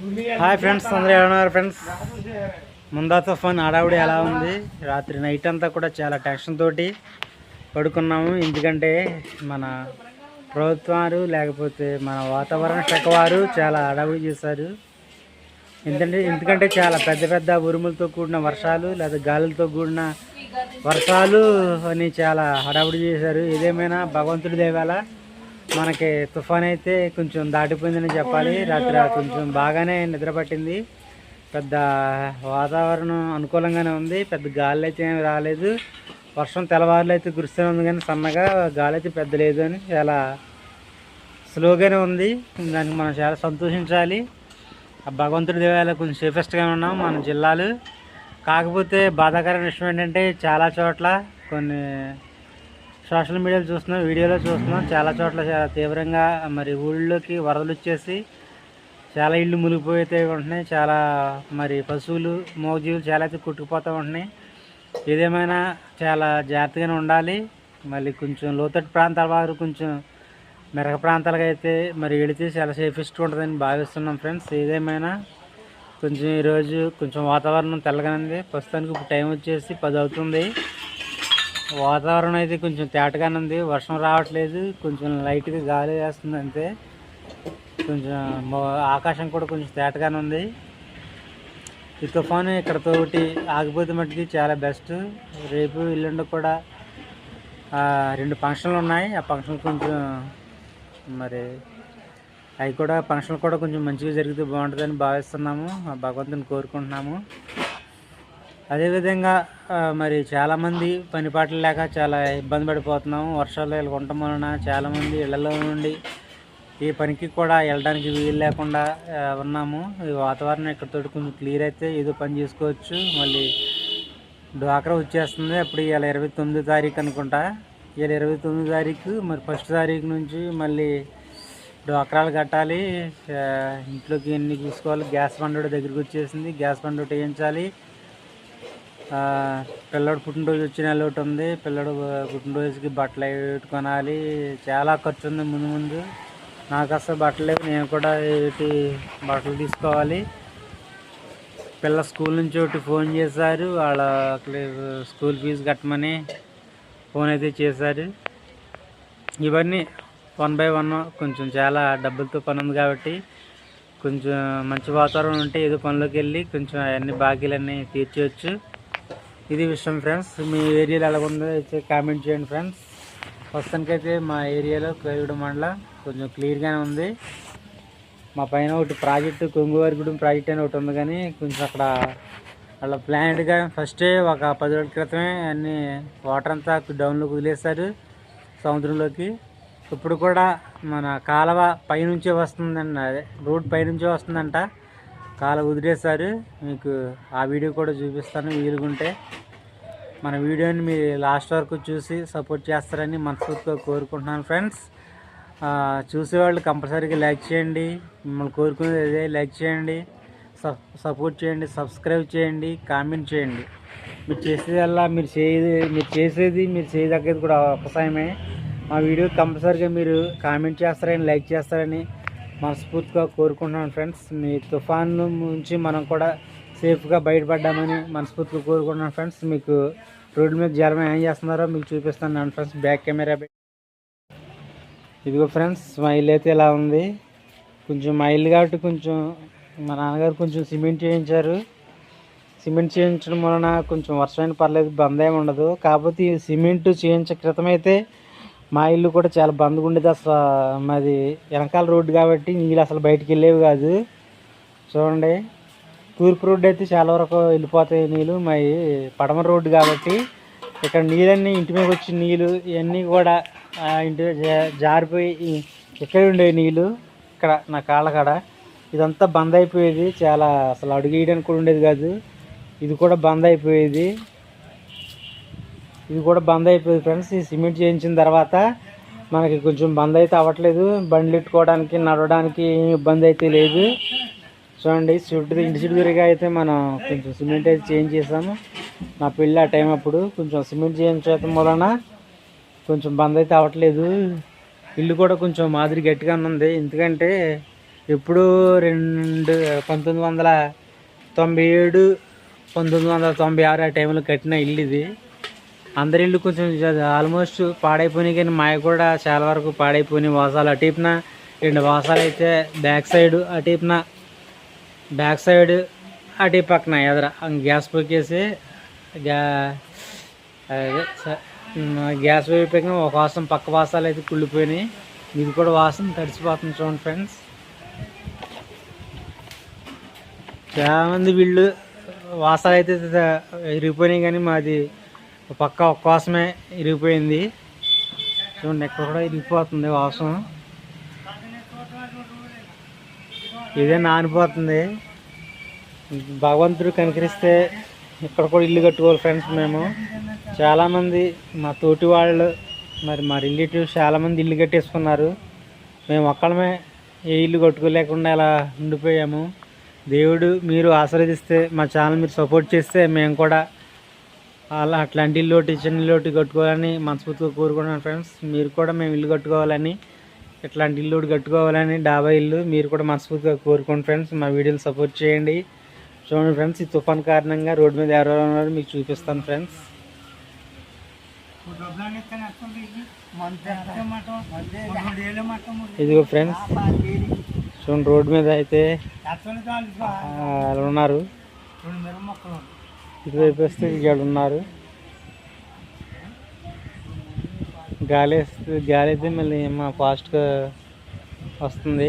Hi friends అందరూ ఏమన్నారు friends ముందా తుఫాన్ హడావుడి ఎలా ఉంది? రాత్రి నైట్ అంతా కూడా చాలా టెన్షన్ తోటి పడుకున్నాము. ఎందుకంటే మన ప్రభుత్వాలు లేకపోతే మన వాతావరణ శాఖ వారు చాలా హడావుడి చేశారు. ఎందుకంటే ఎందుకంటే చాలా పెద్ద పెద్ద ఉరుములతో కూడిన వర్షాలు లేదా గాలులతో కూడిన వర్షాలు అని చాలా హడావుడి చేశారు. ఏదేమైనా భగవంతుడి దేవాల? మనకి తుఫాన్ అయితే కొంచెం దాటిపోయిందని చెప్పాలి. రాత్రి కొంచెం బాగానే నిద్ర పట్టింది. పెద్ద వాతావరణం అనుకూలంగానే ఉంది. పెద్ద గాలి అయితే ఏమి రాలేదు. వర్షం తెల్లవారులు అయితే కురుస్తూనే ఉంది కానీ సన్నగా గాలి అయితే పెద్ద లేదు అని చాలా స్లోగానే ఉంది. దానికి మనం చాలా సంతోషించాలి. ఆ భగవంతుడి దేవాలయం కొంచెం సేఫెస్ట్గా ఉన్నాం మన జిల్లాలు. కాకపోతే బాధాకరమైన విషయం ఏంటంటే చాలా చోట్ల కొన్ని సోషల్ మీడియాలో చూస్తున్నాం వీడియోలో చూస్తున్నాం చాలా చోట్ల చాలా తీవ్రంగా మరి ఊళ్ళోకి వరదలు వచ్చేసి చాలా ఇళ్ళు మునిగిపోతే ఉంటున్నాయి. చాలా మరి పశువులు మోగజీవులు చాలా అయితే కొట్టుకుపోతూ ఉంటున్నాయి. ఏదేమైనా చాలా జాగ్రత్తగానే ఉండాలి. మళ్ళీ కొంచెం లోతట్టు ప్రాంతాల వారు కొంచెం మెరక ప్రాంతాలకు అయితే మరి వెళితే చాలా సేఫెస్ట్ ఉంటుందని భావిస్తున్నాం ఫ్రెండ్స్. ఏదేమైనా కొంచెం ఈరోజు కొంచెం వాతావరణం తెల్లగానే ఉంది. ప్రస్తుతానికి ఇప్పుడు టైం వచ్చేసి పది అవుతుంది. వాతావరణం అయితే కొంచెం తేటగానే ఉంది. వర్షం రావట్లేదు. కొంచెం లైట్గా గాలి వేస్తుంది అంతే. కొంచెం ఆకాశం కూడా కొంచెం తేటగానే ఉంది. ఈ తుఫాను ఇక్కడతో ఒకటి ఆగిపోతే మట్టుకి చాలా బెస్ట్ రేపు ఎల్లుండి కూడా రెండు ఫంక్షన్లు ఉన్నాయి. ఆ ఫంక్షన్ కొంచెం మరి అవి కూడా ఫంక్షన్లు కూడా కొంచెం మంచిగా జరిగితే బాగుంటుందని భావిస్తున్నాము. ఆ భగవంతుని కోరుకుంటున్నాము. అదేవిధంగా మరి చాలామంది పనిపాట్లు లేక చాలా ఇబ్బంది పడిపోతున్నాము వర్షాలు వెళ్ళకుండటం ఉండటం వలన చాలామంది ఇళ్ళలో నుండి ఈ పనికి కూడా వెళ్ళడానికి వీలు లేకుండా ఉన్నాము. ఈ వాతావరణం ఇక్కడతో కొంచెం క్లియర్ అయితే ఏదో పని చేసుకోవచ్చు. మళ్ళీ డ్వాక్రా వచ్చేస్తుంది. అప్పుడు ఇలా ఇరవై తొమ్మిది తారీఖు అనుకుంటా. ఇలా ఇరవై తొమ్మిది తారీఖు మరి ఫస్ట్ తారీఖు నుంచి మళ్ళీ డ్వాక్రాలు కట్టాలి. ఇంట్లోకి ఎన్ని చూసుకోవాలి. గ్యాస్ బండ్ దగ్గరికి వచ్చేసింది. గ్యాస్ బండ్ వేయించాలి. పిల్లడు పుట్టినరోజు వచ్చిన అలౌట్ ఉంది. పిల్లడు పుట్టినరోజుకి బట్టలు కొనాలి. చాలా ఖర్చు ఉంది ముందు ముందు. నాకు అసలు బట్టలు నేను కూడా ఏంటి బట్టలు తీసుకోవాలి. పిల్ల స్కూల్ నుంచి ఒకటి ఫోన్ చేశారు. వాళ్ళ స్కూల్ ఫీజు కట్టమని ఫోన్ అయితే చేశారు. ఇవన్నీ వన్ బై వన్ కొంచెం చాలా డబ్బులతో పని ఉంది కాబట్టి కొంచెం మంచి వాతావరణం ఉంటే ఏదో పనిలోకి వెళ్ళి కొంచెం అవన్నీ బాకీలన్నీ తీర్చవచ్చు ఇది విషయం ఫ్రెండ్స్ మీ ఏరియాలో ఎలా ఉందో అయితే కామెంట్ చేయండి ఫ్రెండ్స్ ప్రస్తుతానికైతే మా ఏరియాలో కోవిడ్ మండల కొంచెం క్లియర్గానే ఉంది. మా పైన ఒకటి ప్రాజెక్టు కొంగువారిగూడెం ప్రాజెక్ట్ అని ఒకటి ఉంది కానీ కొంచెం అక్కడ అలా ప్లాన్డ్గా ఫస్టే ఒక పది రోజుల క్రితమే అన్ని వాటర్ అంతా డౌన్లోకి వదిలేశారు సముద్రంలోకి. ఇప్పుడు కూడా మన కాలువ పైనుంచే వస్తుందండి అదే రోడ్ పైనుంచే వస్తుందంట. కాలు వదిలేశారు మీకు ఆ వీడియో కూడా చూపిస్తాను. వీలుగుంటే మన వీడియోని మీరు లాస్ట్ వరకు చూసి సపోర్ట్ చేస్తారని మనస్ఫూర్తిగా కోరుకుంటున్నాను ఫ్రెండ్స్. చూసేవాళ్ళు కంపల్సరీగా లైక్ చేయండి. మిమ్మల్ని కోరుకునేది అదే లైక్ చేయండి. సపోర్ట్ చేయండి సబ్స్క్రైబ్ చేయండి కామెంట్ చేయండి. మీరు చేసేదల్లా మీరు చేసేది మీరు చేసేది మీరు చేయదగ్గది కూడా అవసరమే మా వీడియో కంపల్సరీగా మీరు కామెంట్ చేస్తారని లైక్ చేస్తారని మనస్ఫూర్తిగా కోరుకుంటున్నాను ఫ్రెండ్స్. మీ తుఫాన్ నుంచి మనం కూడా సేఫ్గా బయటపడ్డామని మనస్ఫూర్తిగా కోరుకుంటున్నాను ఫ్రెండ్స్. మీకు రోడ్డు మీద జనం ఏం చేస్తున్నారో మీకు చూపిస్తాను ఫ్రెండ్స్. బ్యాక్ కెమెరా పెట్టి ఇదిగో ఫ్రెండ్స్ మా ఇల్లు అయితే ఇలా ఉంది. కొంచెం మా ఇల్లు కాబట్టి కొంచెం మా నాన్నగారు కొంచెం సిమెంట్ చేయించారు. సిమెంట్ చేయించడం వలన కొంచెం వర్షమైన పర్లేదు బంద్ ఏమి ఉండదు. కాకపోతే సిమెంట్ చేయించే క్రితం అయితే మా ఇల్లు కూడా చాలా బంద్గా ఉండేది అసలు. మాది వెనకాల రోడ్డు కాబట్టి నీళ్ళు అసలు బయటికి వెళ్ళేవి కాదు. చూడండి. తూర్పు రోడ్డు అయితే చాలా వరకు వెళ్ళిపోతాయి నీళ్ళు. మా పడమర రోడ్డు కాబట్టి ఇక్కడ నీళ్ళన్నీ ఇంటి మీద వచ్చి నీళ్ళు ఇవన్నీ కూడా ఇంటి జా- జారిపోయి ఇక్కడ ఉండే నీళ్ళు ఇక్కడ నా కాళ్ళ కాడ. ఇదంతా బంద్ అయిపోయేది. చాలా అసలు అడుగు వేయడానికి కూడా ఉండేది కాదు. ఇది కూడా బంద్ అయిపోయేది. ఇది కూడా బంద్ అయిపోయింది ఫ్రెండ్స్. ఈ సిమెంట్ చేయించిన తర్వాత మనకి కొంచెం బంద్ అయితే అవ్వట్లేదు. బండ్లు ఎట్టుకోవడానికి నడవడానికి ఇబ్బంది అయితే లేదు. చూడండి చుట్టూ ఇంటి చుట్టూరుగా అయితే మనం కొంచెం సిమెంట్ అయితే చేంజ్ చేసాము. నా పెళ్ళి ఆ టైం అప్పుడు కొంచెం సిమెంట్ చేయించడం వలన కొంచెం బంద్ అయితే అవ్వట్లేదు. ఇల్లు కూడా కొంచెం మాదిరి గట్టిగా ఉంది. ఎందుకంటే ఎప్పుడు రెండు పంతొమ్మిది వందల తొంభై ఏడు పంతొమ్మిది వందల తొంభై ఆరు ఆ టైంలో కట్టిన ఇల్లు ఇది. అందరి ఇల్లు కొంచెం ఆల్మోస్ట్ పాడైపోయినాయి కానీ మాయ కూడా చాలా వరకు పాడైపోయినాయి. వాసాలు అటీపున రెండు వాసాలు అయితే బ్యాక్ సైడ్ అటీపున బ్యాక్ సైడ్ అటు పక్కన ఎదర గ్యాస్ పొక్కేసి గ్యా గ్యాస్ వైపు ఒక వాసం పక్క వాసాలు అయితే కుళ్ళిపోయినాయి. ఇది కూడా వాసన తడిసిపోతుంది చూడండి ఫ్రెండ్స్. చాలామంది వీళ్ళు వాసాలు అయితే విరిగిపోయినాయి కానీ మాది పక్క ఒక్క వాసమే ఇరిగిపోయింది. చూడండి ఎక్కడ కూడా ఇరిగిపోతుంది వాసన ఇదే నానిపోతుంది. భగవంతుడు కనికరిస్తే ఇక్కడ కూడా ఇల్లు కట్టుకోవాలి ఫ్రెండ్స్ మేము. చాలామంది మా తోటి వాళ్ళు మరి మా రిలేటివ్స్ చాలామంది ఇల్లు కట్టేసుకున్నారు. మేము ఒక్కడమే ఏ ఇల్లు కట్టుకోలేకుండా ఇలా ఉండిపోయాము. దేవుడు మీరు ఆశీర్వదిస్తే మా ఛానల్ మీరు సపోర్ట్ చేస్తే మేము కూడా అలా అట్లాంటి ఇల్లు ఒకటి చిన్న ఇల్లు ఒకటి కట్టుకోవాలని మనస్ఫూర్తిగా కోరుకుంటున్నాను ఫ్రెండ్స్ మీరు కూడా మేము ఇల్లు కట్టుకోవాలని ఇట్లాంటి ఇల్లు ఒకటి కట్టుకోవాలని డాబా ఇల్లు మీరు కూడా మనస్ఫూర్తిగా కోరుకోండి ఫ్రెండ్స్ మా వీడియోని సపోర్ట్ చేయండి. చూడండి ఫ్రెండ్స్ ఈ తుఫాన్ కారణంగా రోడ్డు మీద ఎవరెవరు ఉన్నారో మీకు చూపిస్తాను ఫ్రెండ్స్ ఇదిగో ఫ్రెండ్స్ చూడండి రోడ్డు మీద అయితే వాళ్ళు ఉన్నారు? ఇటువైపు వస్తే ఇక్కడ ఉన్నారు. గాలి వేస్తే గాలి అయితే మళ్ళీ మా ఫాస్ట్గా వస్తుంది.